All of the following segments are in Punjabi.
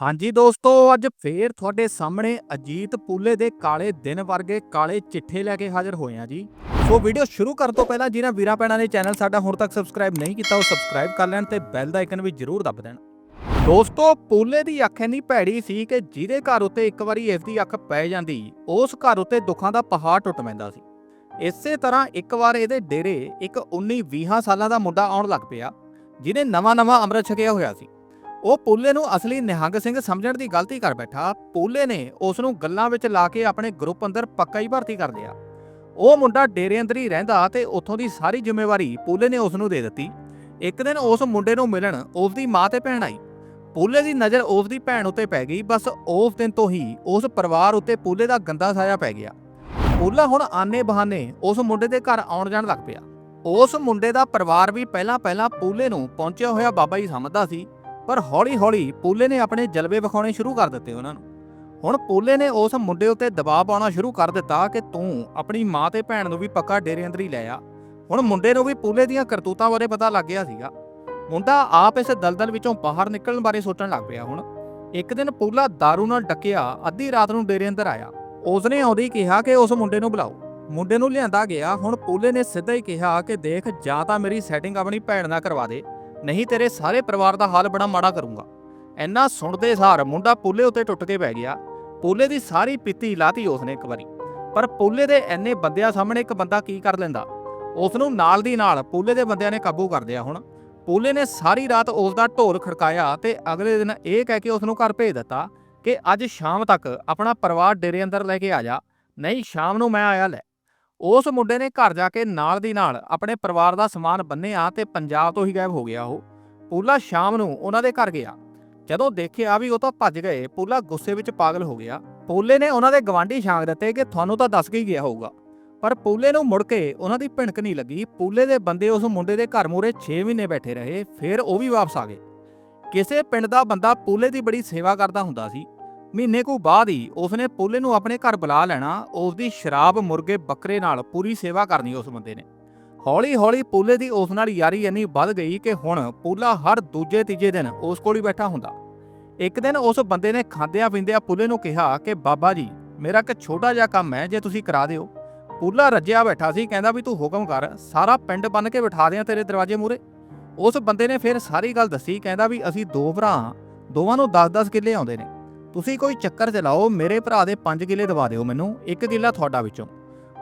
ਹਾਂਜੀ ਦੋਸਤੋ, ਅੱਜ ਫੇਰ ਤੁਹਾਡੇ ਸਾਹਮਣੇ ਅਜੀਤ ਪੂਲੇ ਦੇ ਕਾਲੇ ਦਿਨ ਵਰਗੇ ਕਾਲੇ ਚਿੱਠੇ ਲੈ ਕੇ ਹਾਜ਼ਰ ਹੋਏ ਆ ਜੀ। ਸੋ ਵੀਡੀਓ ਸ਼ੁਰੂ ਕਰਨ ਤੋਂ ਪਹਿਲਾਂ ਜਿਨ੍ਹਾਂ ਵੀਰਾਂ ਭੈਣਾਂ ਨੇ ਚੈਨਲ ਸਾਡਾ ਹੁਣ ਤੱਕ ਸਬਸਕ੍ਰਾਈਬ ਨਹੀਂ ਕੀਤਾ, ਉਹ ਸਬਸਕ੍ਰਾਈਬ ਕਰ ਲੈਣ ਤੇ ਬੈਲ ਦਾ ਆਈਕਨ ਵੀ ਜ਼ਰੂਰ ਦੱਬ ਦੇਣ। ਦੋਸਤੋ, ਪੂਲੇ ਦੀ ਅੱਖ ਇੰਨੀ ਭੈੜੀ ਸੀ ਕਿ ਜਿਹਦੇ ਘਰ ਉੱਤੇ ਇੱਕ ਵਾਰੀ ਇਸ ਦੀ ਅੱਖ ਪੈ ਜਾਂਦੀ, ਉਸ ਘਰ ਉੱਤੇ ਦੁੱਖਾਂ ਦਾ ਪਹਾੜ ਟੁੱਟ ਪੈਂਦਾ ਸੀ। ਇਸੇ ਤਰ੍ਹਾਂ ਇੱਕ ਵਾਰ ਇਹਦੇ ਡੇਰੇ ਇੱਕ 19-20 ਸਾਲਾਂ ਦਾ ਮੁੰਡਾ ਆਉਣ ਲੱਗ ਪਿਆ, ਜਿਹਨੇ ਨਵਾਂ-ਨਵਾਂ ਅੰਮ੍ਰਿਤ ਛਕਿਆ ਹੋਇਆ ਸੀ। ਉਹ ਪੂਲੇ ਨੂੰ ਅਸਲੀ ਨਿਹੰਗ ਸਿੰਘ ਸਮਝਣ ਦੀ ਗਲਤੀ ਕਰ ਬੈਠਾ। ਪੂਲੇ ਨੇ ਉਸ ਨੂੰ ਗੱਲਾਂ ਵਿੱਚ ਲਾ ਕੇ ਆਪਣੇ ਗਰੁੱਪ ਅੰਦਰ ਪੱਕਾ ਹੀ ਭਰਤੀ ਕਰ ਲਿਆ। ਉਹ ਮੁੰਡਾ ਡੇਰੇ ਅੰਦਰ ਹੀ ਰਹਿੰਦਾ ਤੇ ਉੱਥੋਂ ਦੀ ਸਾਰੀ ਜ਼ਿੰਮੇਵਾਰੀ ਪੂਲੇ ਨੇ ਉਸ ਨੂੰ ਦੇ ਦਿੱਤੀ। ਇੱਕ ਦਿਨ ਉਸ ਮੁੰਡੇ ਨੂੰ ਮਿਲਣ ਉਸ ਦੀ ਮਾਂ ਤੇ ਭੈਣ ਆਈ। ਪੂਲੇ ਦੀ ਨਜ਼ਰ ਉਸ ਦੀ ਭੈਣ ਉੱਤੇ ਪੈ ਗਈ, ਬਸ ਉਸ ਦਿਨ ਤੋਂ ਹੀ ਉਸ ਪਰਿਵਾਰ ਉੱਤੇ ਪੂਲੇ ਦਾ ਗੰਦਾ ਸਾਇਆ ਪੈ ਗਿਆ। ਪੂਲਾ ਹੁਣ ਆਨੇ ਬਹਾਨੇ ਉਸ ਮੁੰਡੇ ਦੇ ਘਰ ਆਉਣ ਜਾਣ ਲੱਗ ਪਿਆ। ਉਸ ਮੁੰਡੇ ਦਾ ਪਰਿਵਾਰ ਵੀ ਪਹਿਲਾਂ ਪਹਿਲਾਂ ਪੂਲੇ ਨੂੰ ਪਹੁੰਚਿਆ ਹੋਇਆ ਬਾਬਾ ਹੀ ਸਮਝਦਾ ਸੀ। ਪਰ ਹੌਲੀ-ਹੌਲੀ ਪੂਲੇ ਨੇ ਆਪਣੇ ਜਲਵੇ ਵਿਖਾਉਣੇ ਸ਼ੁਰੂ ਕਰ ਦਿੱਤੇ ਉਹਨਾਂ ਨੂੰ। ਹੁਣ ਪੂਲੇ ਨੇ ਉਸ ਮੁੰਡੇ ਉੱਤੇ ਦਬਾਅ ਪਾਉਣਾ ਸ਼ੁਰੂ ਕਰ ਦਿੱਤਾ ਕਿ ਤੂੰ ਆਪਣੀ ਮਾਂ ਤੇ ਭੈਣ ਨੂੰ ਵੀ ਪੱਕਾ ਡੇਰੇ ਅੰਦਰ ਹੀ ਲੈ ਆ। ਹੁਣ ਮੁੰਡੇ ਨੂੰ ਵੀ ਪੂਲੇ ਦੀਆਂ ਕਰਤੂਤਾਂ ਬਾਰੇ ਪਤਾ ਲੱਗ ਗਿਆ ਸੀਗਾ। ਮੁੰਡਾ ਆਪ ਇਸ ਦਲਦਲ ਵਿੱਚੋਂ ਬਾਹਰ ਨਿਕਲਣ ਬਾਰੇ ਸੋਚਣ ਲੱਗ ਪਿਆ ਹੁਣ। ਇੱਕ ਦਿਨ ਪੂਲਾ दारू ਨਾਲ ਡੱਕਿਆ, ਅੱਧੀ ਰਾਤ ਨੂੰ ਡੇਰੇ ਅੰਦਰ ਆਇਆ। ਉਸਨੇ ਆਉਂਦੀ ਕਿਹਾ ਕਿ ਉਸ ਮੁੰਡੇ ਨੂੰ ਬੁਲਾਓ। ਮੁੰਡੇ ਨੂੰ ਲਿਆਂਦਾ ਗਿਆ, ਹੁਣ ਪੂਲੇ ਨੇ ਸਿੱਧਾ ਹੀ ਕਿਹਾ ਕਿ ਦੇਖ ਜਾਂ ਤਾਂ ਮੇਰੀ ਸੈਟਿੰਗ ਆਪਣੀ ਭੈਣ ਨਾਲ ਕਰਵਾ ਦੇ। ਨਹੀਂ ਤੇਰੇ ਸਾਰੇ ਪਰਿਵਾਰ ਦਾ ਹਾਲ ਬੜਾ ਮਾੜਾ ਕਰੂੰਗਾ। ਇੰਨਾ ਸੁਣਦੇ ਸਾਰ ਮੁੰਡਾ ਪੂਲੇ ਉੱਤੇ ਟੁੱਟ ਕੇ ਪੈ ਗਿਆ। ਪੂਲੇ ਦੀ ਸਾਰੀ ਪਿੱਤੀ ਲਾਤੀ ਉਸਨੇ ਇੱਕ ਵਾਰੀ। ਪਰ ਪੂਲੇ ਦੇ ਐਨੇ ਬੰਦਿਆਂ ਸਾਹਮਣੇ ਇੱਕ ਬੰਦਾ ਕੀ ਕਰ ਲੈਂਦਾ? ਉਸ ਨੂੰ ਨਾਲ ਦੀ ਨਾਲ ਪੂਲੇ ਦੇ ਬੰਦਿਆਂ ਨੇ ਕਾਬੂ ਕਰ ਲਿਆ ਹੁਣ। ਪੂਲੇ ਨੇ ਸਾਰੀ ਰਾਤ ਉਸ ਦਾ ਢੋਲ ਖੜਕਾਇਆ ਤੇ ਅਗਲੇ ਦਿਨ ਇਹ ਕਹਿ ਕੇ ਉਸ ਨੂੰ ਘਰ ਭੇਜ ਦਿੱਤਾ ਕਿ ਅੱਜ ਸ਼ਾਮ ਤੱਕ ਆਪਣਾ ਪਰਿਵਾਰ ਡੇਰੇ ਅੰਦਰ ਲੈ ਕੇ ਆ ਜਾ। ਨਹੀਂ, ਸ਼ਾਮ ਨੂੰ ਮੈਂ ਆਇਆ ਲੈ। ਉਸ ਮੁੰਡੇ ਨੇ ਘਰ ਜਾ ਕੇ ਨਾਲ ਦੀ ਨਾਲ ਆਪਣੇ ਪਰਿਵਾਰ ਦਾ ਸਮਾਨ ਬੰਨਿਆ ਤੇ ਪੰਜਾਬ ਤੋਂ ਹੀ ਗਾਇਬ ਹੋ ਗਿਆ ਉਹ। ਪੂਲਾ ਸ਼ਾਮ ਨੂੰ ਉਹਨਾਂ ਦੇ ਘਰ ਗਿਆ। ਜਦੋਂ ਦੇਖਿਆ ਵੀ ਉਹ ਤਾਂ ਭੱਜ ਗਏ, ਪੂਲਾ ਗੁੱਸੇ ਵਿੱਚ ਪਾਗਲ ਹੋ ਗਿਆ। ਪੂਲੇ ਨੇ ਉਹਨਾਂ ਦੇ ਗਵਾਂਢੀ ਛਾਂਗ ਦਿੱਤੇ ਕਿ ਤੁਹਾਨੂੰ ਤਾਂ ਦੱਸ ਕੇ ਹੀ ਗਿਆ ਹੋਊਗਾ। ਪਰ ਪੂਲੇ ਨੂੰ ਮੁੜ ਕੇ ਉਹਨਾਂ ਦੀ ਭਿਣਕ ਨਹੀਂ ਲੱਗੀ। ਪੂਲੇ ਦੇ ਬੰਦੇ ਉਸ ਮੁੰਡੇ ਦੇ ਘਰ ਮੂਰੇ 6 ਮਹੀਨੇ ਬੈਠੇ ਰਹੇ, ਫਿਰ ਉਹ ਵੀ ਵਾਪਸ ਆ ਗਏ। ਕਿਸੇ ਪਿੰਡ ਦਾ ਬੰਦਾ ਪੂਲੇ ਦੀ ਬੜੀ ਸੇਵਾ ਕਰਦਾ ਹੁੰਦਾ ਸੀ। ਮਹੀਨੇ ਕੁ ਬਾਅਦ ਹੀ ਉਸਨੇ ਪੂਲੇ ਨੂੰ ਆਪਣੇ ਘਰ ਬੁਲਾ ਲੈਣਾ, ਉਸਦੀ ਸ਼ਰਾਬ ਮੁਰਗੇ ਬੱਕਰੇ ਨਾਲ ਪੂਰੀ ਸੇਵਾ ਕਰਨੀ ਉਸ ਬੰਦੇ ਨੇ। ਹੌਲੀ-ਹੌਲੀ ਪੂਲੇ ਦੀ ਉਸ ਨਾਲ ਯਾਰੀ ਇੰਨੀ ਵੱਧ ਗਈ ਕਿ ਹੁਣ ਪੂਲਾ ਹਰ ਦੂਜੇ ਤੀਜੇ ਦਿਨ ਉਸ ਕੋਲ ਹੀ ਬੈਠਾ ਹੁੰਦਾ। ਇੱਕ ਦਿਨ ਉਸ ਬੰਦੇ ਨੇ ਖਾਂਦਿਆਂ ਪੀਂਦਿਆਂ ਪੂਲੇ ਨੂੰ ਕਿਹਾ ਕਿ, ਬਾਬਾ ਜੀ, ਮੇਰਾ ਇੱਕ ਛੋਟਾ ਜਿਹਾ ਕੰਮ ਹੈ, ਜੇ ਤੁਸੀਂ ਕਰਾ ਦਿਓ। ਪੂਲਾ ਰੱਜਿਆ ਬੈਠਾ ਸੀ, ਕਹਿੰਦਾ ਵੀ, ਤੂੰ ਹੁਕਮ ਕਰ, ਸਾਰਾ ਪਿੰਡ ਬੰਨ ਕੇ ਬਿਠਾ ਦਿਆਂ ਤੇਰੇ ਦਰਵਾਜ਼ੇ ਮੂਰੇ ਉਸ ਬੰਦੇ ਨੇ ਫਿਰ ਸਾਰੀ ਗੱਲ ਦੱਸੀ, ਕਹਿੰਦਾ ਵੀ, ਅਸੀਂ ਦੋ ਭਰਾ ਹਾਂ, ਦੋਵਾਂ ਨੂੰ 10-10 ਕਿੱਲੇ ਆਉਂਦੇ ਨੇ। ਤੁਸੀਂ ਕੋਈ ਚੱਕਰ ਚਲਾਓ ਮੇਰੇ ਭਰਾ ਦੇ 5 ਕਿੱਲੇ ਦਵਾ ਦਿਓ ਮੈਨੂੰ, ਇੱਕ ਕਿੱਲਾ ਤੁਹਾਡਾ ਵਿੱਚੋਂ।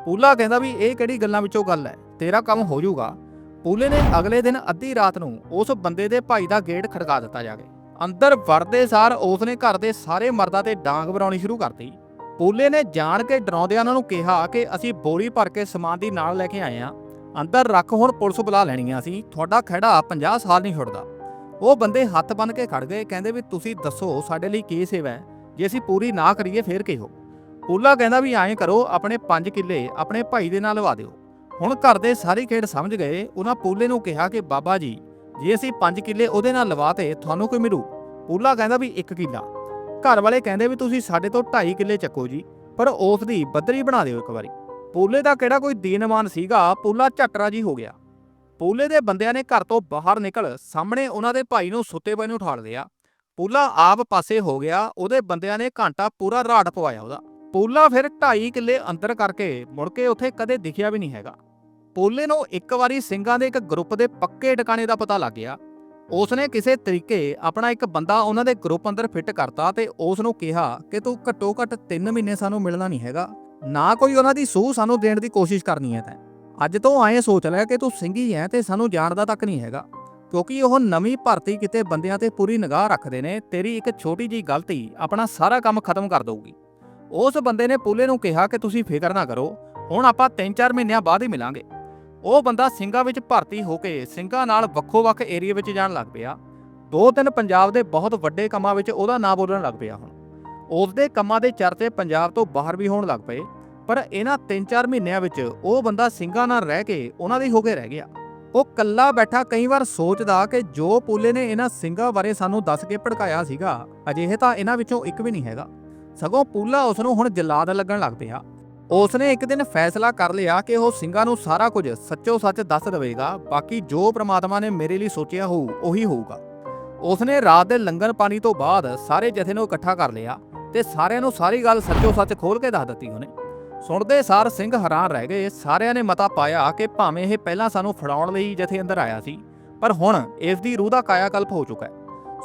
ਪੂਲਾ ਕਹਿੰਦਾ ਵੀ ਇਹ ਕਿਹੜੀ ਗੱਲਾਂ ਵਿੱਚੋਂ ਗੱਲ ਹੈ? ਤੇਰਾ ਕੰਮ ਹੋ ਜਾਊਗਾ। ਪੂਲੇ ਨੇ ਅਗਲੇ ਦਿਨ ਅੱਧੀ ਰਾਤ ਨੂੰ ਉਸ ਬੰਦੇ ਦੇ ਭਾਈ ਦਾ ਗੇਟ ਖੜਕਾ ਦਿੱਤਾ ਜਾ ਕੇ ਅੰਦਰ ਵੜਦੇ ਸਾਰ ਉਸ ਨੇ ਘਰ ਦੇ ਸਾਰੇ ਮਰਦਾਂ ਤੇ ਡਾਂਗ ਬਣਾਉਣੀ ਸ਼ੁਰੂ ਕਰਤੀ। ਪੂਲੇ ਨੇ ਜਾਣ ਕੇ ਡਰਾਉਂਦਿਆਂ ਉਹਨਾਂ ਨੂੰ ਕਿਹਾ ਕਿ ਅਸੀਂ ਬੋਰੀ ਭਰ ਕੇ ਸਮਾਨ ਦੀ ਨਾਲ ਲੈ ਕੇ ਆਏ ਆ ਅੰਦਰ ਰੱਖ ਹੁਣ ਪੁਲਿਸ ਬੁਲਾ ਲੈਣੀ ਆ ਅਸੀਂ ਤੁਹਾਡਾ ਖੜਾ 50 ਸਾਲ ਨਹੀਂ ਛੁੱਟਦਾ। ਉਹ ਬੰਦੇ ਹੱਥ ਬੰਨ ਕੇ ਖੜ ਗਏ, ਕਹਿੰਦੇ ਵੀ ਤੁਸੀਂ ਦੱਸੋ ਸਾਡੇ ਲਈ ਕੀ ਸੇਵਾ ਹੈ? ਜੇ ਅਸੀਂ ਪੂਰੀ ਨਾ ਕਰੀਏ ਫੇਰ ਕਿਹੋ? ਪੂਲਾ ਕਹਿੰਦਾ ਵੀ ਐਂ ਕਰੋ, ਆਪਣੇ 5 ਕਿੱਲੇ ਆਪਣੇ ਭਾਈ ਦੇ ਨਾਲ ਲਵਾ ਦਿਓ। ਹੁਣ ਘਰ ਦੇ ਸਾਰੀ ਖੇਡ ਸਮਝ ਗਏ, ਉਹਨਾਂ ਪੂਲੇ ਨੂੰ ਕਿਹਾ ਕਿ ਬਾਬਾ ਜੀ, ਜੇ ਅਸੀਂ 5 ਕਿੱਲੇ ਉਹਦੇ ਨਾਲ ਲਵਾਤੇ, ਤੁਹਾਨੂੰ ਕੋਈ ਮਿਲੂ? ਪੂਲਾ ਕਹਿੰਦਾ ਵੀ 1 ਕਿੱਲਾ। ਘਰ ਵਾਲੇ ਕਹਿੰਦੇ ਵੀ ਤੁਸੀਂ ਸਾਡੇ ਤੋਂ 2.5 ਕਿੱਲੇ ਚੱਕੋ ਜੀ, ਪਰ ਉਸ ਦੀ ਬੱਦਰੀ ਬਣਾ ਦਿਓ ਇੱਕ ਵਾਰੀ। ਪੂਲੇ ਦਾ ਕਿਹੜਾ ਕੋਈ ਦੀਨਮਾਨ ਸੀਗਾ, ਪੂਲਾ ਝਟਰਾ ਜੀ ਹੋ ਗਿਆ। ਪੂਲੇ ਦੇ ਬੰਦਿਆਂ ਨੇ ਘਰ ਤੋਂ ਬਾਹਰ ਨਿਕਲ ਸਾਹਮਣੇ ਉਹਨਾਂ ਦੇ ਭਾਈ ਨੂੰ ਸੁੱਤੇ ਪਏ ਨੂੰ ਉਠਾਲ ਲਿਆ। ਪੂਲਾ ਆਪ ਪਾਸੇ ਹੋ ਗਿਆ, ਉਹਦੇ ਬੰਦਿਆਂ ਨੇ ਘੰਟਾ ਪੂਰਾ ਰਾੜ ਪਵਾਇਆ ਉਹਦਾ। ਪੂਲਾ ਫਿਰ 2.5 ਕਿੱਲੇ ਅੰਦਰ ਕਰਕੇ ਮੁੜ ਕੇ ਉੱਥੇ ਕਦੇ ਦਿਖਿਆ ਵੀ ਨਹੀਂ ਹੈਗਾ। ਪੂਲੇ ਨੂੰ ਇੱਕ ਵਾਰੀ ਸਿੰਘਾਂ ਦੇ ਇੱਕ ਗਰੁੱਪ ਦੇ ਪੱਕੇ ਟਿਕਾਣੇ ਦਾ ਪਤਾ ਲੱਗ ਗਿਆ। ਉਸਨੇ ਕਿਸੇ ਤਰੀਕੇ ਆਪਣਾ ਇੱਕ ਬੰਦਾ ਉਹਨਾਂ ਦੇ ਗਰੁੱਪ ਅੰਦਰ ਫਿੱਟ ਕਰਤਾ ਤੇ ਉਸ ਨੂੰ ਕਿਹਾ ਕਿ ਤੂੰ ਘੱਟੋ ਘੱਟ 3 ਮਹੀਨੇ ਸਾਨੂੰ ਮਿਲਣਾ ਨਹੀਂ ਹੈਗਾ। ਨਾ ਕੋਈ ਉਹਨਾਂ ਦੀ ਸੂਹ ਸਾਨੂੰ ਦੇਣ ਦੀ ਕੋਸ਼ਿਸ਼ ਕਰਨੀ ਹੈ ਤੈਂ। ਅੱਜ ਤੋਂ ਆਏ ਸੋਚ ਲੈ ਕਿ ਤੂੰ ਸਿੰਘੀ ਹੈ ਤੇ ਸਾਨੂੰ ਜਾਣਦਾ ਤੱਕ ਨਹੀਂ ਹੈਗਾ। ਕਿਉਂਕਿ ਉਹ ਨਵੀਂ ਭਰਤੀ ਕਿਤੇ ਬੰਦਿਆਂ ਤੇ ਪੂਰੀ ਨਿਗਾਹ ਰੱਖਦੇ ਨੇ, ਤੇਰੀ ਇੱਕ ਛੋਟੀ ਜੀ ਗਲਤੀ ਆਪਣਾ ਸਾਰਾ ਕੰਮ ਖਤਮ ਕਰ ਦਊਗੀ। ਉਸ ਬੰਦੇ ਨੇ ਪੂਲੇ ਨੂੰ ਕਿਹਾ ਕਿ ਤੁਸੀਂ ਫਿਕਰ ਨਾ ਕਰੋ, ਹੁਣ ਆਪਾਂ 3-4 ਮਹੀਨਿਆਂ ਬਾਅਦ ਹੀ ਮਿਲਾਂਗੇ। ਉਹ ਬੰਦਾ ਸਿੰਘਾਂ ਵਿੱਚ ਭਰਤੀ ਹੋ ਕੇ ਸਿੰਘਾਂ ਨਾਲ ਵੱਖੋ-ਵੱਖ ਏਰੀਆ ਵਿੱਚ ਜਾਣ ਲੱਗ ਪਿਆ। ਦੋ ਤਿੰਨ ਪੰਜਾਬ ਦੇ ਬਹੁਤ ਵੱਡੇ ਕੰਮਾਂ ਵਿੱਚ ਉਹਦਾ ਨਾਂ ਬੋਲਣ ਲੱਗ ਪਿਆ ਹੁਣ। ਉਸ ਦੇ ਕੰਮਾਂ ਦੇ ਚਰਚੇ ਪੰਜਾਬ ਤੋਂ ਬਾਹਰ ਵੀ ਹੋਣ ਲੱਗ ਪਏ। ਪਰ ਇਹਨਾਂ 3-4 ਮਹੀਨਿਆਂ ਵਿੱਚ ਉਹ ਬੰਦਾ ਸਿੰਘਾਂ ਨਾਲ ਰਹਿ ਕੇ ਉਹਨਾਂ ਦੇ ਹੋ ਕੇ ਰਹਿ ਗਿਆ। ਉਹ ਕੱਲਾ ਬੈਠਾ ਕਈ ਵਾਰ ਸੋਚਦਾ ਕਿ ਜੋ ਪੂਲੇ ਨੇ ਇਹਨਾਂ ਸਿੰਘਾਂ ਬਾਰੇ ਸਾਨੂੰ ਦੱਸ ਕੇ ਭੜਕਾਇਆ ਸੀਗਾ, ਅਜਿਹੇ ਤਾਂ ਇਹਨਾਂ ਵਿੱਚੋਂ ਇੱਕ ਵੀ ਨਹੀਂ ਹੈਗਾ। ਸਗੋਂ ਪੂਲਾ ਉਸ ਨੂੰ ਹੁਣ ਜਲਾਦ ਲੱਗਣ ਲੱਗ ਪਿਆ। ਉਸ ਨੇ ਇੱਕ ਦਿਨ ਫੈਸਲਾ ਕਰ ਲਿਆ ਕਿ ਉਹ ਸਿੰਘਾਂ ਨੂੰ ਸਾਰਾ ਕੁਝ ਸੱਚੋ ਸੱਚ ਦੱਸ ਦੇਵੇਗਾ, ਬਾਕੀ ਜੋ ਪ੍ਰਮਾਤਮਾ ਨੇ ਮੇਰੇ ਲਈ ਸੋਚਿਆ ਹੋਊ, ਉਹੀ ਹੋਊਗਾ। ਉਸਨੇ ਰਾਤ ਦੇ ਲੰਗਰ ਪਾਣੀ ਤੋਂ ਬਾਅਦ ਸਾਰੇ ਜਥੇ ਨੂੰ ਇਕੱਠਾ ਕਰ ਲਿਆ ਤੇ ਸਾਰਿਆਂ ਨੂੰ ਸਾਰੀ ਗੱਲ ਸੱਚੋ ਸੱਚ ਖੋਲ ਕੇ ਦੱਸ ਦਿੱਤੀ ਉਹਨੇ। ਸੁਣਦੇ ਸਾਰ ਸਿੰਘ ਹੈਰਾਨ ਰਹਿ ਗਏ। ਸਾਰਿਆਂ ਨੇ ਮਤਾ ਪਾਇਆ ਕਿ ਭਾਵੇਂ ਇਹ ਪਹਿਲਾਂ ਸਾਨੂੰ ਫੜਾਉਣ ਲਈ ਜਥੇ ਅੰਦਰ ਆਇਆ ਸੀ, ਪਰ ਹੁਣ ਇਸ ਦੀ ਰੂਹ ਦਾ ਕਾਇਆਕਲਪ ਹੋ ਚੁੱਕਾ ਹੈ।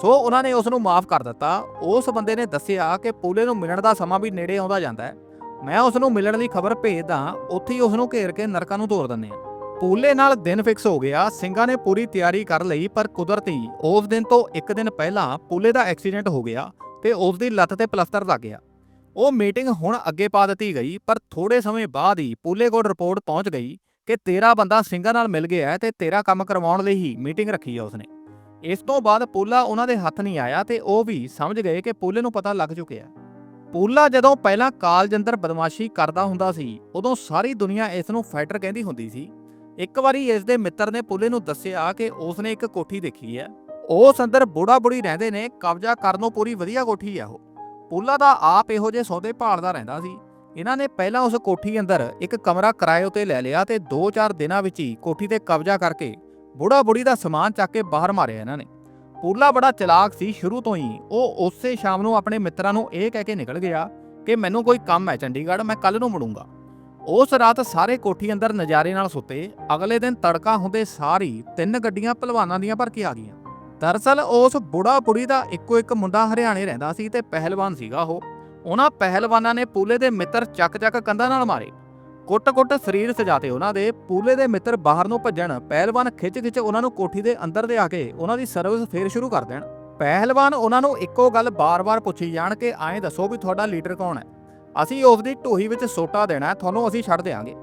ਸੋ ਉਹਨਾਂ ਨੇ ਉਸ ਨੂੰ ਮਾਫ ਕਰ ਦਿੱਤਾ। ਉਸ ਬੰਦੇ ਨੇ ਦੱਸਿਆ ਕਿ ਪੂਲੇ ਨੂੰ ਮਿਲਣ ਦਾ ਸਮਾਂ ਵੀ ਨੇੜੇ ਆਉਂਦਾ ਜਾਂਦਾ ਹੈ। ਮੈਂ ਉਸ ਨੂੰ ਮਿਲਣ ਦੀ ਖਬਰ ਭੇਜਦਾ ਉੱਥੇ ਹੀ ਉਸ ਨੂੰ ਘੇਰ ਕੇ ਨਰਕਾਂ ਨੂੰ ਤੋਰ ਦਿੰਦੇ ਆ ਪੂਲੇ ਨਾਲ ਦਿਨ ਫਿਕਸ ਹੋ ਗਿਆ। ਸਿੰਘਾਂ ਨੇ ਪੂਰੀ ਤਿਆਰੀ ਕਰ ਲਈ, ਪਰ ਕੁਦਰਤੀ ਉਸ ਦਿਨ ਤੋਂ ਇੱਕ ਦਿਨ ਪਹਿਲਾਂ ਪੂਲੇ ਦਾ ਐਕਸੀਡੈਂਟ ਹੋ ਗਿਆ ਤੇ ਉਸ ਦੀ ਲੱਤ ਤੇ ਪਲਸਤਰ ਲੱਗ ਗਿਆ। ਉਹ ਮੀਟਿੰਗ ਹੁਣ ਅੱਗੇ ਪਾ ਦਿੱਤੀ ਗਈ, ਪਰ ਥੋੜੇ ਸਮੇਂ ਬਾਅਦ ਹੀ ਪੂਲੇ ਕੋਲ ਰਿਪੋਰਟ ਪਹੁੰਚ ਗਈ ਕਿ ਤੇਰਾ ਬੰਦਾ ਸਿੰਘਾਂ ਨਾਲ ਮਿਲ ਗਿਆ ਹੈ ਤੇ ਤੇਰਾ ਕੰਮ ਕਰਵਾਉਣ ਲਈ ਹੀ ਮੀਟਿੰਗ ਰੱਖੀ ਆ ਉਸਨੇ। ਇਸ ਤੋਂ ਬਾਅਦ ਪੂਲਾ ਉਹਨਾਂ ਦੇ ਹੱਥ ਨਹੀਂ ਆਇਆ ਤੇ ਉਹ ਵੀ ਸਮਝ ਗਏ ਕਿ ਪੂਲੇ ਨੂੰ ਪਤਾ ਲੱਗ ਚੁੱਕਿਆ। ਪੂਲਾ ਜਦੋਂ ਪਹਿਲਾਂ ਕਾਲਜ ਅੰਦਰ ਬਦਮਾਸ਼ੀ ਕਰਦਾ ਹੁੰਦਾ ਸੀ, ਉਦੋਂ ਸਾਰੀ ਦੁਨੀਆ ਇਸ ਨੂੰ ਫਾਈਟਰ ਕਹਿੰਦੀ ਹੁੰਦੀ ਸੀ। ਇੱਕ ਵਾਰੀ ਇਸ ਦੇ ਮਿੱਤਰ ਨੇ ਪੂਲੇ ਨੂੰ ਦੱਸਿਆ ਕਿ ਉਸ ਨੇ ਇੱਕ ਕੋਠੀ ਦੇਖੀ ਹੈ। ਉਸ ਅੰਦਰ ਬੁੜਾ ਬੁੜੀ ਰਹਿੰਦੇ ਨੇ, ਕਬਜ਼ਾ ਕਰਨ ਨੂੰ ਪੂਰੀ ਵਧੀਆ ਕੋਠੀ ਆ ਉਹ। ਪੂਲਾ ਦਾ ਆਪ ਇਹੋ ਜਿਹੇ ਸੌਦੇ ਭਾਲਦਾ ਰਹਿੰਦਾ ਸੀ। ਇਹਨਾਂ ਨੇ ਪਹਿਲਾਂ ਉਸ ਕੋਠੀ ਅੰਦਰ ਇੱਕ ਕਮਰਾ ਕਿਰਾਏ ਉਤੇ ਲੈ ਲਿਆ ਤੇ 2-4 ਦਿਨਾਂ ਵਿੱਚ ਹੀ ਕੋਠੀ ਤੇ ਕਬਜ਼ਾ ਕਰਕੇ ਬੁੜਾ ਬੁੜੀ ਦਾ ਸਮਾਨ ਚੱਕ ਕੇ ਬਾਹਰ ਮਾਰਿਆ ਇਹਨਾਂ ਨੇ। ਪੂਲਾ ਬੜਾ ਚਲਾਕ ਸੀ ਸ਼ੁਰੂ ਤੋਂ ਹੀ। ਉਹ ਉਸੇ ਸ਼ਾਮ ਨੂੰ ਆਪਣੇ ਮਿੱਤਰਾਂ ਨੂੰ ਇਹ ਕਹਿ ਕੇ ਨਿਕਲ ਗਿਆ ਕਿ ਮੈਨੂੰ ਕੋਈ ਕੰਮ ਹੈ ਚੰਡੀਗੜ੍ਹ, ਮੈਂ ਕੱਲ ਨੂੰ ਮੁੜੂੰਗਾ। ਉਸ ਰਾਤ ਸਾਰੇ ਕੋਠੀ ਅੰਦਰ ਨਜ਼ਾਰੇ ਨਾਲ ਸੁੱਤੇ। ਅਗਲੇ ਦਿਨ ਤੜਕਾ ਹੁੰਦੇ ਸਾਰੀ ਤਿੰਨ ਗੱਡੀਆਂ ਭਲਵਾਨਾਂ ਦੀਆਂ ਭਰ ਕੇ ਆ ਗਈਆਂ। ਦਰਸਲ ਉਸ ਬੁੜਾ ਬੁੜੀ ਦਾ ਇੱਕੋ ਇੱਕ ਮੁੰਡਾ ਹਰਿਆਣੇ ਰਹਿੰਦਾ ਸੀ ਤੇ ਪਹਿਲਵਾਨ ਸੀਗਾ ਉਹ। ਉਹਨਾਂ ਪਹਿਲਵਾਨਾਂ ਨੇ ਪੂਲੇ ਦੇ ਮਿੱਤਰ ਚੱਕ ਚੱਕ ਕੰਧਾਂ ਨਾਲ ਮਾਰੇ। ਕੁੱਟ-ਕੁੱਟ ਸਰੀਰ ਸਜਾਤੇ ਉਹਨਾਂ ਦੇ। ਪੂਲੇ ਦੇ ਮਿੱਤਰ ਬਾਹਰ ਨੂੰ ਭੱਜਣ, ਪਹਿਲਵਾਨ ਖਿੱਚ-ਖਿੱਚ ਉਹਨਾਂ ਨੂੰ ਕੋਠੀ ਦੇ ਅੰਦਰ ਦੇ ਆ ਕੇ ਉਹਨਾਂ ਦੀ ਸਰਵਿਸ ਫੇਰ ਸ਼ੁਰੂ ਕਰ ਦੇਣ। ਪਹਿਲਵਾਨ ਉਹਨਾਂ ਨੂੰ ਇੱਕੋ ਗੱਲ ਬਾਰ-ਬਾਰ ਪੁੱਛੀ ਜਾਣ ਕਿ ਐਂ ਦੱਸੋ ਵੀ ਤੁਹਾਡਾ ਲੀਡਰ ਕੌਣ ਹੈ? ਅਸੀਂ ਉਸ ਦੀ ਢੋਹੀ ਵਿੱਚ ਸੋਟਾ ਦੇਣਾ ਤੁਹਾਨੂੰ ਅਸੀਂ ਛੱਡ ਦੇਾਂਗੇ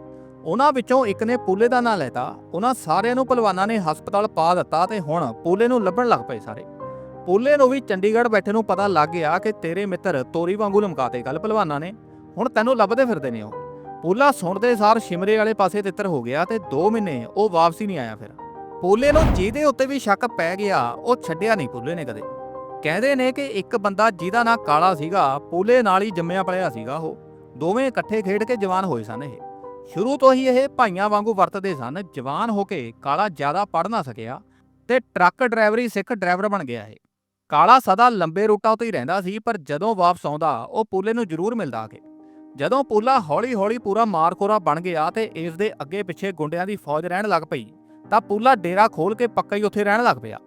ਉਹਨਾਂ ਵਿੱਚੋਂ ਇੱਕ ਨੇ ਪੂਲੇ ਦਾ ਨਾਂ ਲੈਤਾ। ਉਹਨਾਂ ਸਾਰਿਆਂ ਨੂੰ ਪਹਿਲਵਾਨਾਂ ਨੇ ਹਸਪਤਾਲ ਪਾ ਦਿੱਤਾ ਤੇ ਹੁਣ ਪੂਲੇ ਨੂੰ ਲੱਭਣ ਲੱਗ ਪਏ ਸਾਰੇ। ਪੂਲੇ ਨੂੰ ਵੀ ਚੰਡੀਗੜ੍ਹ ਬੈਠੇ ਨੂੰ ਪਤਾ ਲੱਗ ਗਿਆ ਕਿ ਤੇਰੇ ਮਿੱਤਰ ਤੋਰੀ ਵਾਂਗੂ ਲਮਕਾਤੇ ਗੱਲ ਪਹਿਲਵਾਨਾਂ ਨੇ। ਹੁਣ ਤੈਨੂੰ ਲੱਭਦੇ ਫਿਰਦੇ ਨੇ ਉਹ। ਪੂਲਾ ਸੁਣਦੇ ਸਾਰ ਸ਼ਿਮਰੇ ਵਾਲੇ ਪਾਸੇ ਤਿੱਤਰ ਹੋ ਗਿਆ ਤੇ 2 ਮਹੀਨੇ ਉਹ ਵਾਪਸੀ ਨਹੀਂ ਆਇਆ ਫਿਰ। ਪੂਲੇ ਨੂੰ ਜਿਹਦੇ ਉੱਤੇ ਵੀ ਸ਼ੱਕ ਪੈ ਗਿਆ, ਉਹ ਛੱਡਿਆ ਨਹੀਂ ਪੂਲੇ ਨੇ ਕਦੇ। ਕਹਿੰਦੇ ਨੇ ਕਿ ਇੱਕ ਬੰਦਾ ਜਿਹਦਾ ਨਾਂ ਕਾਲਾ ਸੀਗਾ, ਪੂਲੇ ਨਾਲ ਹੀ ਜੰਮਿਆ ਪਲਿਆ ਸੀਗਾ ਉਹ। ਦੋਵੇਂ ਇਕੱਠੇ ਖੇਡ ਕੇ ਜਵਾਨ ਹੋਏ ਸਨ ਇਹ। ਸ਼ੁਰੂ ਤੋਂ ਹੀ ਇਹ ਭਾਈਆਂ ਵਾਂਗੂ ਵਰਤਦੇ ਸਨ, ਜਵਾਨ ਹੋ ਕੇ ਕਾਲਾ ਜ਼ਿਆਦਾ ਪੜ ਨਾ ਸਕਿਆ ਤੇ ਟਰੱਕ ਡਰਾਈਵਰੀ ਸਿੱਖ ਡਰਾਈਵਰ ਬਣ ਗਿਆ ਇਹ। ਕਾਲਾ ਸਦਾ ਲੰਬੇ ਰੂਟਾਂ ਉੱਤੇ ਹੀ ਰਹਿੰਦਾ ਸੀ, ਪਰ ਜਦੋਂ ਵਾਪਸ ਆਉਂਦਾ, ਉਹ ਪੂਲੇ ਨੂੰ ਜ਼ਰੂਰ ਮਿਲਦਾ ਆ ਕੇ। ਜਦੋਂ ਪੂਲਾ ਹੌਲੀ-ਹੌਲੀ ਪੂਰਾ ਮਾਰਖੋਰਾ ਬਣ ਗਿਆ ਤੇ ਇਸ ਦੇ ਅੱਗੇ ਪਿੱਛੇ ਗੁੰਡਿਆਂ ਦੀ ਫੌਜ ਰਹਿਣ ਲੱਗ ਪਈ, ਤਾਂ ਪੂਲਾ ਡੇਰਾ ਖੋਲ ਕੇ ਪੱਕਾ ਹੀ ਉੱਥੇ ਰਹਿਣ ਲੱਗ ਪਿਆ।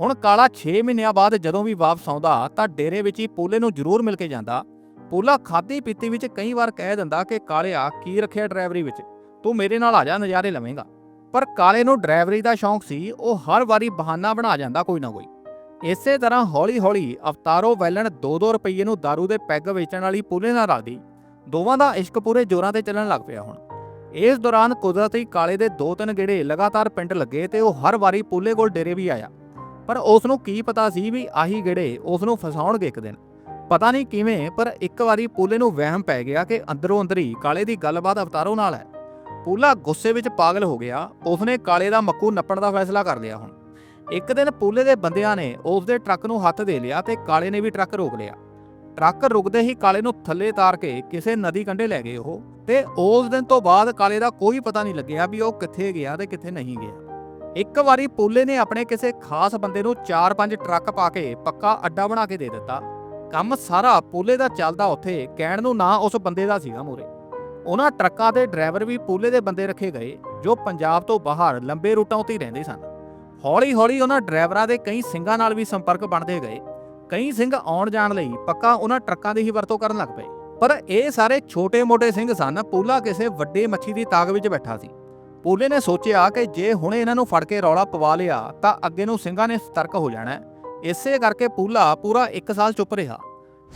ਹੁਣ ਕਾਲਾ 6 ਮਹੀਨਿਆਂ ਬਾਅਦ ਜਦੋਂ ਵੀ ਵਾਪਸ ਆਉਂਦਾ, ਤਾਂ ਡੇਰੇ ਵਿੱਚ ਹੀ ਪੂਲੇ ਨੂੰ ਜ਼ਰੂਰ ਮਿਲ ਕੇ ਜਾਂਦਾ। ਪੂਲਾ ਖਾਦੀ ਪੀਤੀ ਵਿੱਚ ਕਈ ਵਾਰ ਕਹਿ ਦਿੰਦਾ ਕਿ ਕਾਲਿਆ ਕੀ ਰੱਖਿਆ ਡਰਾਈਵਰੀ ਵਿੱਚ? ਤੂੰ ਮੇਰੇ ਨਾਲ ਆ ਜਾ, ਨਜ਼ਾਰੇ ਲਵੇਂਗਾ। ਪਰ ਕਾਲੇ ਨੂੰ ਡਰਾਈਵਰੀ ਦਾ ਸ਼ੌਂਕ ਸੀ, ਉਹ ਹਰ ਵਾਰੀ ਬਹਾਨਾ ਬਣਾ ਜਾਂਦਾ ਕੋਈ ਨਾ ਕੋਈ। ਇਸੇ ਤਰ੍ਹਾਂ ਹੌਲੀ-ਹੌਲੀ ਅਵਤਾਰੋ ਵੈਲਣ 2-2 ਰੁਪਏ ਨੂੰ दारू ਦੇ ਪੈਗ ਵੇਚਣ ਵਾਲੀ ਪੂਲੇ ਨਾਲ ਰਲਦੀ। ਦੋਵਾਂ ਦਾ ਇਸ਼ਕ ਪੂਰੇ ਜ਼ੋਰਾਂ ਤੇ ਚੱਲਣ ਲੱਗ ਪਿਆ ਹੁਣ। ਇਸ ਦੌਰਾਨ ਕੁਦਰਤੀ ਕਾਲੇ ਦੇ ਦੋ ਤਿੰਨ ਗੇੜੇ ਲਗਾਤਾਰ ਪਿੰਡ ਲੱਗੇ ਤੇ ਉਹ ਹਰ ਵਾਰੀ ਪੂਲੇ ਕੋਲ ਡੇਰੇ ਵੀ ਆਇਆ। ਪਰ ਉਸ ਨੂੰ ਕੀ ਪਤਾ ਸੀ ਵੀ ਆਹੀ ਗੇੜੇ ਉਸ ਨੂੰ ਫਸਾਉਣਗੇ ਇੱਕ ਦਿਨ। ਪਤਾ ਨਹੀਂ ਕਿਵੇਂ, ਪਰ ਇੱਕ ਵਾਰੀ ਪੂਲੇ ਨੂੰ ਵਹਿਮ ਪੈ ਗਿਆ ਕਿ ਅੰਦਰੋਂ ਅੰਦਰ ਹੀ ਕਾਲੇ ਦੀ ਗੱਲਬਾਤ ਅਵਤਾਰੋ ਨਾਲ ਹੈ। ਪੂਲਾ ਗੁੱਸੇ ਵਿੱਚ ਪਾਗਲ ਹੋ ਗਿਆ। ਉਸਨੇ ਕਾਲੇ ਦਾ ਮੱਕੂ ਨੱਪਣ ਦਾ ਫੈਸਲਾ ਕਰ ਲਿਆ ਹੁਣ। ਇੱਕ ਦਿਨ ਪੂਲੇ ਦੇ ਬੰਦਿਆਂ ਨੇ ਉਸ ਦੇ ਟਰੱਕ ਨੂੰ ਹੱਥ ਦੇ ਲਿਆ ਤੇ ਕਾਲੇ ਨੇ ਵੀ ਟਰੱਕ ਰੋਕ ਲਿਆ। ਟਰੱਕ ਰੁਕਦੇ ਹੀ ਕਾਲੇ ਨੂੰ ਥੱਲੇ ਤਾਰ ਕੇ ਕਿਸੇ ਨਦੀ ਕੰਢੇ ਲੈ ਗਏ ਉਹ। ਤੇ ਉਸ ਦਿਨ ਤੋਂ ਬਾਅਦ ਕਾਲੇ ਦਾ ਕੋਈ ਪਤਾ ਨਹੀਂ ਲੱਗਿਆ ਵੀ ਉਹ ਕਿੱਥੇ ਗਿਆ ਤੇ ਕਿੱਥੇ ਨਹੀਂ ਗਿਆ। ਇੱਕ ਵਾਰੀ ਪੂਲੇ ਨੇ ਆਪਣੇ ਕਿਸੇ ਖਾਸ ਬੰਦੇ ਨੂੰ 4-5 ਟਰੱਕ ਪਾ ਕੇ ਪੱਕਾ ਅੱਡਾ ਬਣਾ ਕੇ ਦੇ ਦਿੱਤਾ। ਕੰਮ ਸਾਰਾ ਪੂਲੇ ਦਾ ਚੱਲਦਾ ਉੱਥੇ, ਕਹਿਣ ਨੂੰ ਨਾ ਉਸ ਬੰਦੇ ਦਾ ਸੀਗਾ ਮੂਰੇ ਉਹਨਾਂ ਟਰੱਕਾਂ ਦੇ ਡਰਾਈਵਰ ਵੀ ਪੂਲੇ ਦੇ ਬੰਦੇ ਰੱਖੇ ਗਏ, ਜੋ ਪੰਜਾਬ ਤੋਂ ਬਾਹਰ ਲੰਬੇ ਰੂਟਾਂ ਉੱਤੇ ਰਹਿੰਦੇ ਸਨ। ਹੌਲੀ-ਹੌਲੀ ਉਹਨਾਂ ਡਰਾਈਵਰਾਂ ਦੇ ਕਈ ਸਿੰਘਾਂ ਨਾਲ ਵੀ ਸੰਪਰਕ ਬਣਦੇ ਗਏ। ਕਈ ਸਿੰਘ ਆਉਣ ਜਾਣ ਲਈ ਪੱਕਾ ਉਹਨਾਂ ਟਰੱਕਾਂ ਦੀ ਹੀ ਵਰਤੋਂ ਕਰਨ ਲੱਗ ਪਏ। ਪਰ ਇਹ ਸਾਰੇ ਛੋਟੇ-ਮੋਟੇ ਸਿੰਘ ਸਨ, ਪੂਲਾ ਕਿਸੇ ਵੱਡੇ ਮੱਛੀ ਦੀ ਤਾਕ ਵਿੱਚ ਬੈਠਾ ਸੀ। ਪੂਲੇ ਨੇ ਸੋਚਿਆ ਕਿ ਜੇ ਹੁਣੇ ਇਹਨਾਂ ਨੂੰ ਫੜ ਕੇ ਰੌਲਾ ਪਵਾ ਲਿਆ, ਤਾਂ ਅੱਗੇ ਨੂੰ ਸਿੰਘਾਂ ਨੇ ਸਤਰਕ ਹੋ ਜਾਣਾ ਇਸੇ ਕਰਕੇ ਪੂਲਾ ਪੂਰਾ 1 ਸਾਲ ਚੁੱਪ ਰਿਹਾ।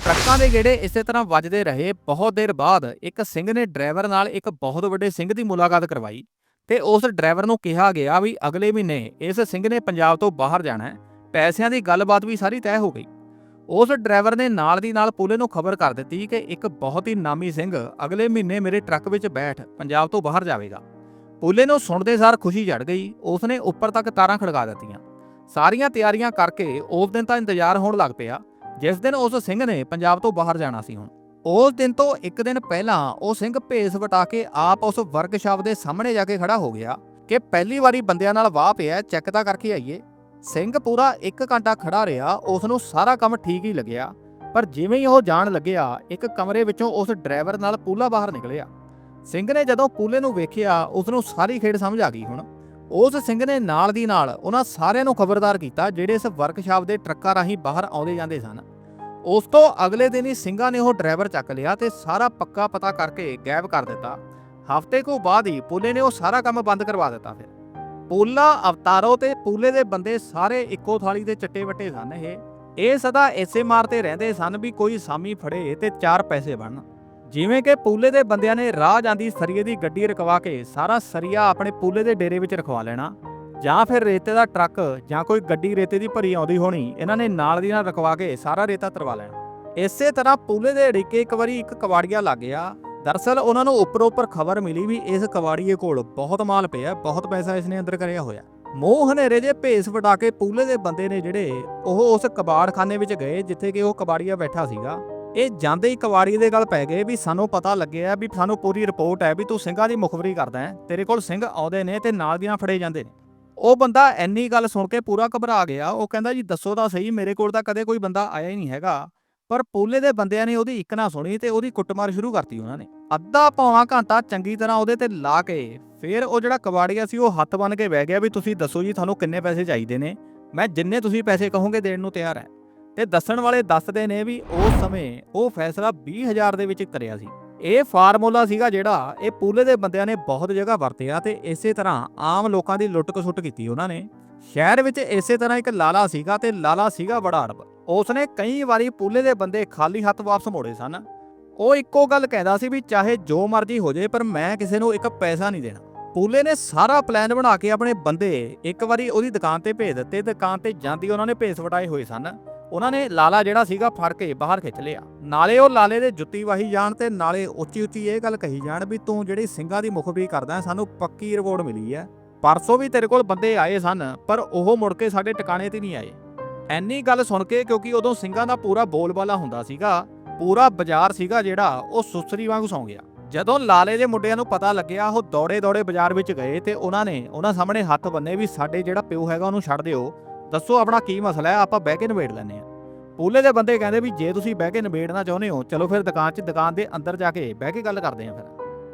ਟਰੱਕਾਂ ਦੇ ਗੇੜੇ ਇਸੇ ਤਰ੍ਹਾਂ ਵੱਜਦੇ ਰਹੇ। ਬਹੁਤ ਦੇਰ ਬਾਅਦ ਇੱਕ ਸਿੰਘ ਨੇ ਡਰਾਈਵਰ ਨਾਲ ਇੱਕ ਬਹੁਤ ਵੱਡੇ ਸਿੰਘ ਦੀ ਮੁਲਾਕਾਤ ਕਰਵਾਈ ਤੇ ਉਸ ਡਰਾਈਵਰ ਨੂੰ ਕਿਹਾ ਗਿਆ ਵੀ ਅਗਲੇ ਮਹੀਨੇ ਇਸ ਸਿੰਘ ਨੇ ਪੰਜਾਬ ਤੋਂ ਬਾਹਰ ਜਾਣਾ ਹੈ। ਪੈਸਿਆਂ ਦੀ ਗੱਲਬਾਤ ਵੀ ਸਾਰੀ ਤੈਅ ਹੋ ਗਈ। ਉਸ ਡਰਾਈਵਰ ਨੇ ਨਾਲ ਦੀ ਨਾਲ ਪੁਲੇ ਨੂੰ ਖਬਰ ਕਰ ਦਿੱਤੀ ਕਿ ਇੱਕ ਬਹੁਤ ਹੀ ਨਾਮੀ ਸਿੰਘ ਅਗਲੇ ਮਹੀਨੇ ਮੇਰੇ ਟਰੱਕ ਵਿੱਚ ਬੈਠ ਪੰਜਾਬ ਤੋਂ ਬਾਹਰ ਜਾਵੇਗਾ। ਪੁਲੇ ਨੂੰ ਸੁਣਦੇ ਸਾਰ ਖੁਸ਼ੀ ਚੜ ਗਈ। ਉਸ ਨੇ ਉੱਪਰ ਤੱਕ ਤਾਰਾਂ ਖੜਕਾ ਦਿੱਤੀਆਂ। ਸਾਰੀਆਂ ਤਿਆਰੀਆਂ ਕਰਕੇ ਉਸ ਦਿਨ ਤਾਂ ਇੰਤਜ਼ਾਰ ਹੋਣ ਲੱਗ ਪਿਆ। ਜਿਸ ਦਿਨ ਉਸ ਸਿੰਘ ਨੇ ਪੰਜਾਬ ਤੋਂ ਬਾਹਰ ਜਾਣਾ ਸੀ ਹੁਣ। ਉਸ ਦਿਨ ਤੋਂ ਇੱਕ ਦਿਨ ਪਹਿਲਾਂ ਉਹ ਸਿੰਘ ਭੇਸ ਵਟਾ ਕੇ ਆਪ ਉਸ ਵਰਕਸ਼ਾਪ ਦੇ ਸਾਹਮਣੇ ਜਾ ਕੇ ਖੜਾ ਹੋ ਗਿਆ ਕਿ ਪਹਿਲੀ ਵਾਰੀ ਬੰਦਿਆਂ ਨਾਲ ਵਾਹ ਪਿਆ, ਚੈੱਕ ਤਾਂ ਕਰਕੇ ਆਈਏ। ਸਿੰਘ ਪੂਰਾ 1 ਘੰਟਾ ਖੜਾ ਰਿਹਾ, ਉਸ ਨੂੰ ਸਾਰਾ ਕੰਮ ਠੀਕ ਹੀ ਲੱਗਿਆ। ਪਰ ਜਿਵੇਂ ਹੀ ਉਹ ਜਾਣ ਲੱਗਿਆ, ਇੱਕ ਕਮਰੇ ਵਿੱਚੋਂ ਉਸ ਡਰਾਈਵਰ ਨਾਲ ਪੂਲਾ ਬਾਹਰ ਨਿਕਲਿਆ। ਸਿੰਘ ਨੇ ਜਦੋਂ ਪੂਲੇ ਨੂੰ ਵੇਖਿਆ, ਉਸ ਨੂੰ ਸਾਰੀ ਖੇਡ ਸਮਝ ਆ ਗਈ ਹੁਣ। ਉਸ ਸਿੰਘ ਨੇ ਨਾਲ ਦੀ ਨਾਲ ਉਹਨਾਂ ਸਾਰਿਆਂ ਨੂੰ ਖਬਰਦਾਰ ਕੀਤਾ, ਜਿਹੜੇ ਇਸ ਵਰਕਸ਼ਾਪ ਦੇ ਟਰੱਕਾਂ ਰਾਹੀਂ ਬਾਹਰ ਆਉਂਦੇ ਜਾਂਦੇ ਸਨ। ਉਸ ਤੋਂ ਅਗਲੇ ਦਿਨ ਹੀ ਸਿੰਘਾਂ ਨੇ ਉਹ ਡਰਾਈਵਰ ਚੱਕ ਲਿਆ ਤੇ ਸਾਰਾ ਪੱਕਾ ਪਤਾ ਕਰਕੇ ਗਾਇਬ ਕਰ ਦਿੱਤਾ। ਹਫ਼ਤੇ ਕੋ ਬਾਅਦ ਹੀ ਪੂਲੇ ਨੇ ਉਹ ਸਾਰਾ ਕੰਮ ਬੰਦ ਕਰਵਾ ਦਿੱਤਾ ਫਿਰ। ਪੂਲਾ, ਅਵਤਾਰੋ ਤੇ ਪੂਲੇ ਦੇ ਬੰਦੇ ਸਾਰੇ ਇੱਕੋ ਥਾਲੀ ਦੇ ਚੱਟੇ ਵੱਟੇ ਸਨ ਇਹ। ਇਹ ਸਦਾ ਮਾਰ 'ਤੇ ਰਹਿੰਦੇ ਸਨ ਵੀ ਕੋਈ ਸਾਮੀ ਫੜੇ ਤੇ ਚਾਰ ਪੈਸੇ ਬਣਨ। ਜਿਵੇਂ ਕਿ ਪੂਲੇ ਦੇ ਬੰਦਿਆਂ ਨੇ ਰਾਹ ਜਾਂਦੀ ਸਰੀਏ ਦੀ ਗੱਡੀ ਰਕਵਾ ਕੇ ਸਾਰਾ ਸਰੀਆ ਆਪਣੇ ਪੂਲੇ ਦੇ ਡੇਰੇ ਵਿੱਚ ਰਖਵਾ ਲੈਣਾ। ਜਾਂ ਫਿਰ ਰੇਤੇ ਦਾ ਟਰੱਕ ਜਾਂ ਕੋਈ ਗੱਡੀ ਰੇਤੇ ਦੀ ਭਰੀ ਆਉਂਦੀ ਹੋਣੀ, ਇਹਨਾਂ ਨੇ ਨਾਲ ਦੀ ਨਾਲ ਰਕਵਾ ਕੇ ਸਾਰਾ ਰੇਤਾ ਤਰਵਾ ਲੈਣਾ। ਇਸੇ ਤਰ੍ਹਾਂ ਪੂਲੇ ਦੇ ਢਿੱਕੇ ਇੱਕ ਵਾਰੀ ਇੱਕ ਕਵਾੜੀਆ ਲੱਗ ਗਿਆ। ਦਰਸਲ ਉਹਨਾਂ ਨੂੰ ਉੱਪਰ ਉੱਪਰ ਖਬਰ ਮਿਲੀ ਵੀ ਇਸ ਕਵਾੜੀਏ ਕੋਲ ਬਹੁਤ ਮਾਲ ਪਿਆ, ਬਹੁਤ ਪੈਸਾ ਇਸਨੇ ਅੰਦਰ ਕਰਿਆ ਹੋਇਆ। ਮੋਹ ਹਨੇਰੇ ਜੇ ਭੇਸ ਵਟਾ ਕੇ ਪੂਲੇ ਦੇ ਬੰਦੇ ਨੇ ਜਿਹੜੇ ਉਹ ਉਸ ਕਬਾੜਖਾਨੇ ਵਿੱਚ ਗਏ, ਜਿੱਥੇ ਕਿ ਉਹ ਕਬਾੜੀਆ ਬੈਠਾ ਸੀਗਾ। ਇਹ ਜਾਂਦੇ ਹੀ ਕਵਾੜੀ ਦੇ ਗੱਲ ਪੈ ਗਏ ਵੀ ਸਾਨੂੰ ਪਤਾ ਲੱਗਿਆ ਵੀ ਸਾਨੂੰ ਪੂਰੀ ਰਿਪੋਰਟ ਹੈ ਵੀ ਤੂੰ ਸਿੰਘਾਂ ਦੀ ਮੁਖਬਰੀ ਕਰਦਾ ਹੈ, ਤੇਰੇ ਕੋਲ ਸਿੰਘ ਆਉਂਦੇ ਨੇ ਤੇ ਨਾਲ ਦੀਆਂ ਫੜੇ ਜਾਂਦੇ ਨੇ। ਉਹ ਬੰਦਾ ਐਨੀ ਗੱਲ ਸੁਣ ਕੇ ਪੂਰਾ ਘਬਰਾ ਗਿਆ, ਉਹ ਕਹਿੰਦਾ ਜੀ ਦੱਸੋ ਤਾਂ ਸਹੀ ਮੇਰੇ ਕੋਲ ਤਾਂ ਕਦੇ ਕੋਈ ਬੰਦਾ ਆਇਆ ਹੀ ਨਹੀਂ ਹੈਗਾ। ਪਰ ਪੂਲੇ ਦੇ ਬੰਦਿਆਂ ਨੇ ਉਹਦੀ ਇੱਕ ਨਾ ਸੁਣੀ ਤੇ ਉਹਦੀ ਕੁੱਟਮਾਰ ਸ਼ੁਰੂ ਕਰਤੀ ਉਹਨਾਂ ਨੇ। ਅੱਧਾ ਪੌਣਾ ਘੰਟਾ ਚੰਗੀ ਤਰ੍ਹਾਂ ਉਹਦੇ ਤੇ ਲਾ ਕੇ ਫਿਰ ਉਹ ਜਿਹੜਾ ਕਬਾੜੀਆ ਸੀ ਉਹ ਹੱਥ ਬੰਨ ਕੇ ਬਹਿ ਗਿਆ ਵੀ ਤੁਸੀਂ ਦੱਸੋ ਜੀ ਤੁਹਾਨੂੰ ਕਿੰਨੇ ਪੈਸੇ ਚਾਹੀਦੇ ਨੇ? ਮੈਂ ਜਿੰਨੇ ਤੁਸੀਂ ਪੈਸੇ ਕਹੋਗੇ ਦੇਣ ਨੂੰ ਤਿਆਰ ਹਾਂ। ਤੇ ਦੱਸਣ ਵਾਲੇ ਦੱਸਦੇ ਨੇ ਵੀ ਉਸ ਸਮੇਂ ਉਹ ਫੈਸਲਾ 20000 ਦੇ ਵਿੱਚ ਕਰਿਆ ਸੀ। ਇਹ ਫਾਰਮੂਲਾ ਸੀਗਾ ਜਿਹੜਾ ਇਹ ਪੂਲੇ ਦੇ ਬੰਦਿਆਂ ਨੇ ਬਹੁਤ ਜਗ੍ਹਾ ਵਰਤਿਆ ਤੇ ਇਸੇ ਤਰ੍ਹਾਂ ਆਮ ਲੋਕਾਂ ਦੀ ਲੁੱਟ ਕਸੁੱਟ ਕੀਤੀ ਉਹਨਾਂ ਨੇ। ਸ਼ਹਿਰ ਵਿੱਚ ਇਸੇ ਤਰ੍ਹਾਂ ਇੱਕ ਲਾਲਾ ਸੀਗਾ ਤੇ ਲਾਲਾ ਸੀਗਾ ਬੜਾ ਅੜਬ। ਉਸਨੇ ਕਈ ਵਾਰੀ ਪੂਲੇ ਦੇ ਬੰਦੇ ਖਾਲੀ ਹੱਥ ਵਾਪਸ ਮੋੜੇ ਸਨ। ਉਹ ਇੱਕੋ ਗੱਲ ਕਹਿੰਦਾ ਸੀ ਵੀ ਚਾਹੇ ਜੋ ਮਰਜ਼ੀ ਹੋ ਜੇ ਪਰ ਮੈਂ ਕਿਸੇ ਨੂੰ ਇੱਕ ਪੈਸਾ ਨਹੀਂ ਦੇਣਾ। ਪੂਲੇ ਨੇ ਸਾਰਾ ਪਲਾਨ ਬਣਾ ਕੇ ਆਪਣੇ ਬੰਦੇ ਇੱਕ ਵਾਰੀ ਉਹਦੀ ਦੁਕਾਨ ਤੇ ਭੇਜ ਦਿੱਤੇ, ਦੁਕਾਨ ਤੇ ਜਾਂਦੀ ਉਹਨਾਂ ਨੇ ਭੇਸ ਵਟਾਏ ਹੋਏ ਸਨ। ਉਹਨਾਂ ਨੇ ਲਾਲਾ ਜਿਹੜਾ ਸੀਗਾ ਫੜ ਕੇ ਬਾਹਰ ਖਿੱਚ ਲਿਆ। ਨਾਲੇ ਉਹ ਲਾਲੇ ਦੇ ਜੁੱਤੀ ਵਾਹੀ ਜਾਣ ਤੇ ਨਾਲੇ ਉੱਚੀ ਉੱਚੀ ਇਹ ਗੱਲ ਕਹੀ ਜਾਣ ਵੀ ਤੂੰ ਜਿਹੜੀ ਸਿੰਘਾਂ ਦੀ ਮੁਖਬਰੀ ਕਰਦਾ ਸਾਨੂੰ ਪੱਕੀ ਰਿਪੋਰਟ ਮਿਲੀ ਹੈ। ਪਰਸੋਂ ਵੀ ਤੇਰੇ ਕੋਲ ਬੰਦੇ ਆਏ ਸਨ, ਪਰ ਉਹ ਮੁੜ ਕੇ ਸਾਡੇ ਟਿਕਾਣੇ ਤੇ ਨਹੀਂ ਆਏ। ਐਨੀ ਗੱਲ ਸੁਣ ਕੇ ਕਿਉਂਕਿ ਉਦੋਂ ਸਿੰਘਾਂ ਦਾ ਪੂਰਾ ਬੋਲਬਾਲਾ ਹੁੰਦਾ ਸੀਗਾ, ਪੂਰਾ ਬਾਜ਼ਾਰ ਸੀਗਾ ਜਿਹੜਾ, ਉਹ ਸੁਸਰੀ ਵਾਂਗ ਸੌਂ ਗਿਆ। ਜਦੋਂ ਲਾਲੇ ਦੇ ਮੁੰਡਿਆਂ ਨੂੰ ਪਤਾ ਲੱਗਿਆ, ਉਹ ਦੌੜੇ ਦੌੜੇ ਬਾਜ਼ਾਰ ਵਿੱਚ ਗਏ ਤੇ ਉਹਨਾਂ ਨੇ, ਉਹਨਾਂ ਸਾਹਮਣੇ ਹੱਥ ਬੰਨੇ ਵੀ ਸਾਡੇ ਜਿਹੜਾ ਪਿਓ ਹੈਗਾ ਉਹਨੂੰ ਛੱਡ ਦਿਓ ਦੱਸੋ ਆਪਣਾ ਕੀ ਮਸਲਾ ਹੈ, ਆਪਾਂ ਬਹਿ ਕੇ ਨਿਬੇੜ ਲੈਂਦੇ ਆ ਪੂਲੇ ਦੇ ਬੰਦੇ ਕਹਿੰਦੇ ਵੀ ਜੇ ਤੁਸੀਂ ਬਹਿ ਕੇ ਨਿਬੇੜਨਾ ਚਾਹੁੰਦੇ ਹੋ, ਚਲੋ ਫਿਰ ਦੁਕਾਨ 'ਚ, ਦੁਕਾਨ ਦੇ ਅੰਦਰ ਜਾ ਕੇ ਬਹਿ ਕੇ ਗੱਲ ਕਰਦੇ ਆ ਫਿਰ।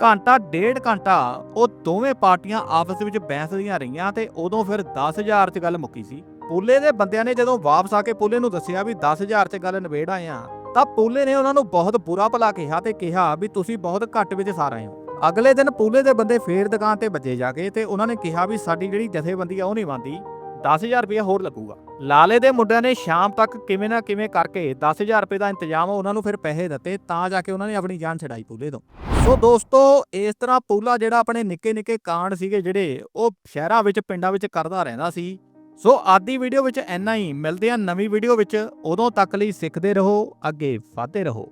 ਘੰਟਾ, ਡੇਢ ਘੰਟਾ ਉਹ ਦੋਵੇਂ ਪਾਰਟੀਆਂ ਆਪਸ ਵਿੱਚ ਬਹਿਸਦੀਆਂ ਰਹੀਆਂ ਤੇ ਉਦੋਂ ਫਿਰ 10000 'ਚ ਗੱਲ ਮੁੱਕੀ ਸੀ। ਪੂਲੇ ਦੇ ਬੰਦਿਆਂ ਨੇ ਜਦੋਂ ਵਾਪਸ ਆ ਕੇ ਪੂਲੇ ਨੂੰ ਦੱਸਿਆ ਵੀ 10000 'ਚ ਗੱਲ ਨਿਬੇੜ ਆਏ ਆ ਤਾਂ ਪੂਲੇ ਨੇ ਉਹਨਾਂ ਨੂੰ ਬਹੁਤ ਬੁਰਾ ਭਲਾ ਕਿਹਾ ਤੇ ਕਿਹਾ ਵੀ ਤੁਸੀਂ ਬਹੁਤ ਘੱਟ ਵਿੱਚ ਸਾਰ ਆਏ ਹੋ। ਅਗਲੇ ਦਿਨ ਪੂਲੇ ਦੇ ਬੰਦੇ ਫੇਰ ਦੁਕਾਨ ਤੇ ਵੱਜੇ ਜਾ ਕੇ ਤੇ ਉਹਨਾਂ ਨੇ ਕਿਹਾ ਵੀ ਸਾਡੀ ਜਿਹੜੀ ਜਥੇਬੰਦੀ ਆ ਉਹ ਨਹੀਂ ਬੰਦੀ 10000 ਰੁਪਏ ਹੋਰ ਲੱਗੂਗਾ। ਲਾਲੇ ਦੇ ਮੁੰਡਿਆਂ ਨੇ ਸ਼ਾਮ ਤੱਕ ਕਿਵੇਂ ਨਾ ਕਿਵੇਂ ਕਰਕੇ 10000 ਰੁਪਏ ਦਾ ਇੰਤਜ਼ਾਮ ਉਹਨਾਂ ਨੂੰ ਫਿਰ ਪੈਸੇ ਦਿੱਤੇ, ਤਾਂ ਜਾ ਕੇ ਉਹਨਾਂ ਨੇ ਆਪਣੀ ਜਾਨ ਛਡਾਈ ਪੂਲੇ ਤੋਂ। ਸੋ ਦੋਸਤੋ, ਇਸ ਤਰ੍ਹਾਂ ਪੂਲਾ ਜਿਹੜਾ ਆਪਣੇ ਨਿੱਕੇ ਨਿੱਕੇ ਕਾਂਡ ਸੀਗੇ ਜਿਹੜੇ ਉਹ ਸ਼ਹਿਰਾਂ ਵਿੱਚ, ਪਿੰਡਾਂ ਵਿੱਚ ਕਰਦਾ ਰਹਿੰਦਾ ਸੀ। ਸੋ ਆਦੀ ਵੀਡੀਓ ਵਿੱਚ ਇੰਨਾ ਹੀ। ਮਿਲਦੇ ਆ ਨਵੀਂ ਵੀਡੀਓ ਵਿੱਚ। ਉਦੋਂ ਤੱਕ ਲਈ ਸਿੱਖਦੇ ਰਹੋ, ਅੱਗੇ ਵਧਦੇ ਰਹੋ।